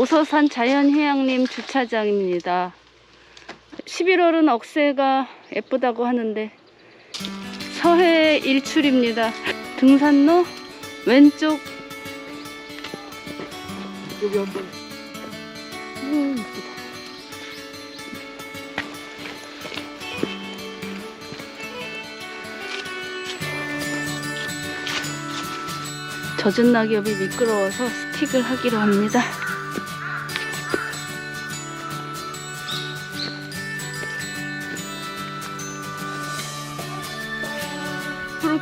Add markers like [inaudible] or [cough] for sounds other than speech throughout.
오서산 자연휴양림 주차장입니다. 11월은 억새가 예쁘다고 하는데 서해 일출입니다. 등산로 왼쪽 여기 한번 음. 젖은 낙엽이 미끄러워서 스틱을 하기로 합니다.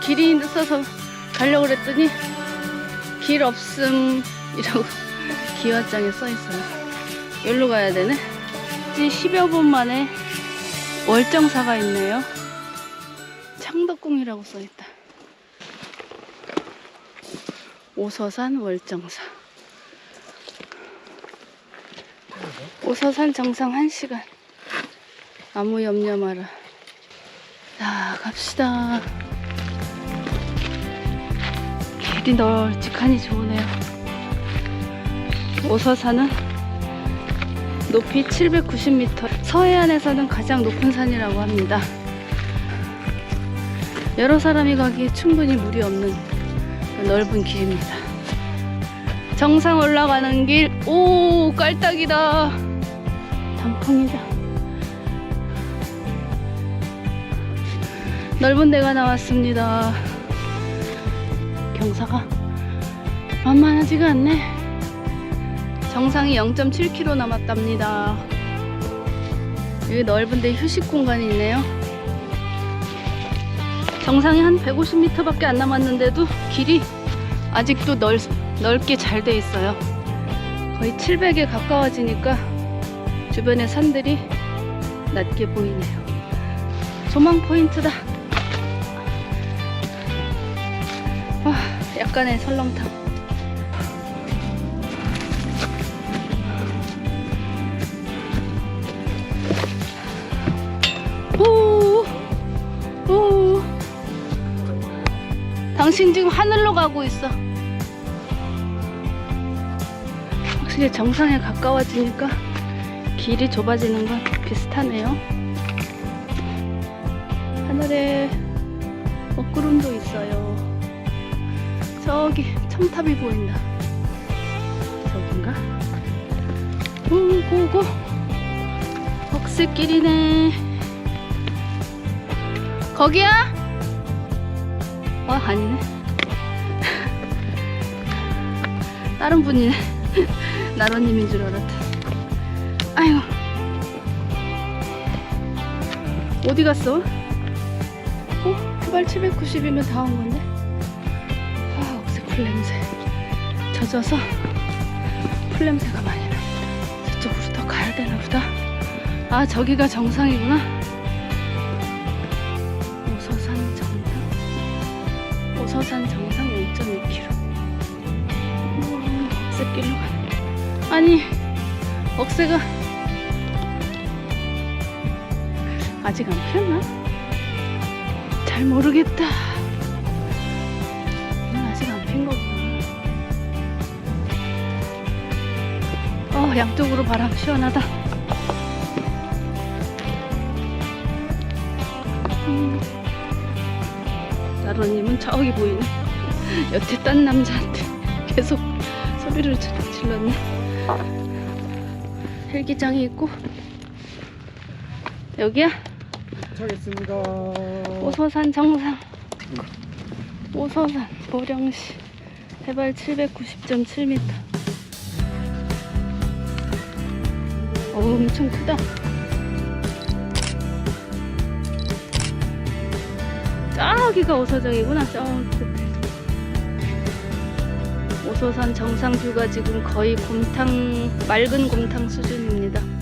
길이 있어서 가려고 그랬더니 길 없음 이라고 기와장에 써있어요. 여기로 가야 되네. 이제 10여 분 만에 월정사가 있네요. 창덕궁이라고 써있다. 오서산 월정사. 오서산 정상 1시간. 아무 염려 마라. 자, 갑시다. 길이 널찍하니 좋으네요. 오서산은 높이 790m, 서해안에서는 가장 높은 산이라고 합니다. 여러 사람이 가기에 충분히 무리 없는 넓은 길입니다. 정상 올라가는 길, 오, 깔딱이다. 단풍이다. 넓은 데가 나왔습니다. 경사가 만만하지가 않네. 정상이 0.7km 남았답니다. 여기 넓은데 휴식 공간이 있네요. 정상이 한 150m밖에 안 남았는데도 길이 아직도 넓, 넓게 잘 돼 있어요. 거의 700에 가까워지니까 주변의 산들이 낮게 보이네요. 조망 포인트다. 와, 약간의 설렁탕. 당신 지금 하늘로 가고 있어. 확실히 정상에 가까워지니까 길이 좁아지는 건 비슷하네요. 하늘에 먹구름도 있어요. 저기 첨탑이 보인다. 저긴가? 오고고 억새길이네. 거기야? 어 아니네. [laughs] 다른 분이네. [laughs] 나로님인 줄 알았다. 아이고. 어디 갔어? 어? 해발 790이면 다 온 건데? 풀냄새. 젖어서 풀냄새가 많이 납니다. 저쪽으로 더 가야 되나 보다. 아, 저기가 정상이구나. 오서산 정상. 오서산 정상 0.2km. 음, 억새길로 가네. 아니, 억새가 아직 안 피었나? 잘 모르겠다. 양쪽으로 바람 시원하다. 음. 나로님은 저기 보이네. 여태 딴 남자한테 계속 소리를 질- 질렀네. 헬기장이 있고 여기야? 도착했습니다. 오서산 정상 오서산 보령시 해발 790.7m 엄청 크다. 저기가 오서정이구나 저 오서산 정상 뷰가 지금 거의 곰탕 맑은 곰탕 수준입니다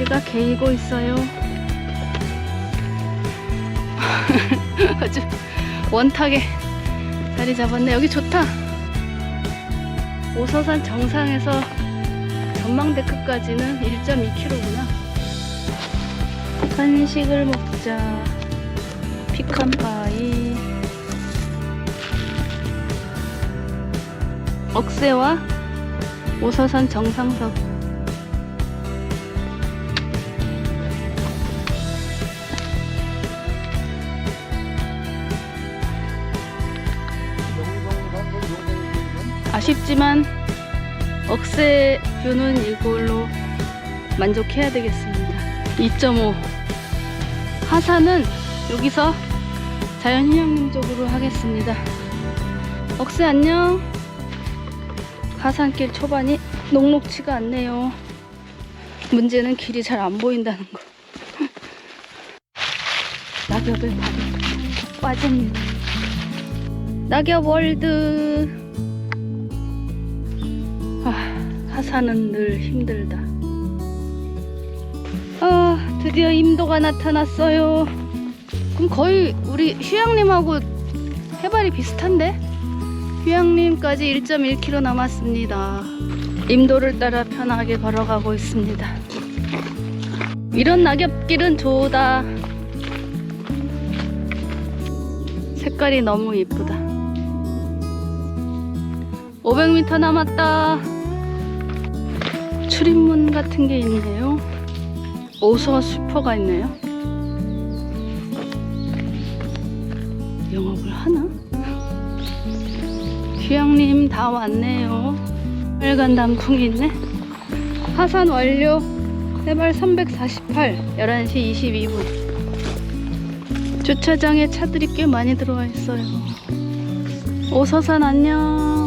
날씨가 개이고 있어요. [laughs] 아주 원탁에 자리 잡았네. 여기 좋다. 오서산 정상에서 전망데크까지는 1.2km구나. 간식을 먹자. 피칸파이. 억새와 오서산 정상석. 아쉽지만 억새 뷰는 이걸로 만족해야 되겠습니다. 2.5 하산은 여기서 자연휴양림 쪽으로 하겠습니다. 억새 안녕. 하산길 초반이 녹록치가 않네요. 문제는 길이 잘 안 보인다는 거. [laughs] 낙엽에 발이 푹 빠집니다. 낙엽 월드. 하산은 늘 힘들다. 아, 드디어 임도가 나타났어요. 그럼 거의 우리 휴양림하고 해발이 비슷한데? 휴양림까지 1.1km 남았습니다. 임도를 따라 편하게 걸어가고 있습니다. 이런 낙엽길은 좋다. 색깔이 너무 이쁘다. 500m 남았다. 출입문 같은 게 있네요. 오서 슈퍼가 있네요. 영업을 하나? 휴양림 다 왔네요. 빨간 단풍이 있네. 하산 완료. 해발 348, 11시 22분. 주차장에 차들이 꽤 많이 들어와 있어요. 오서산 안녕.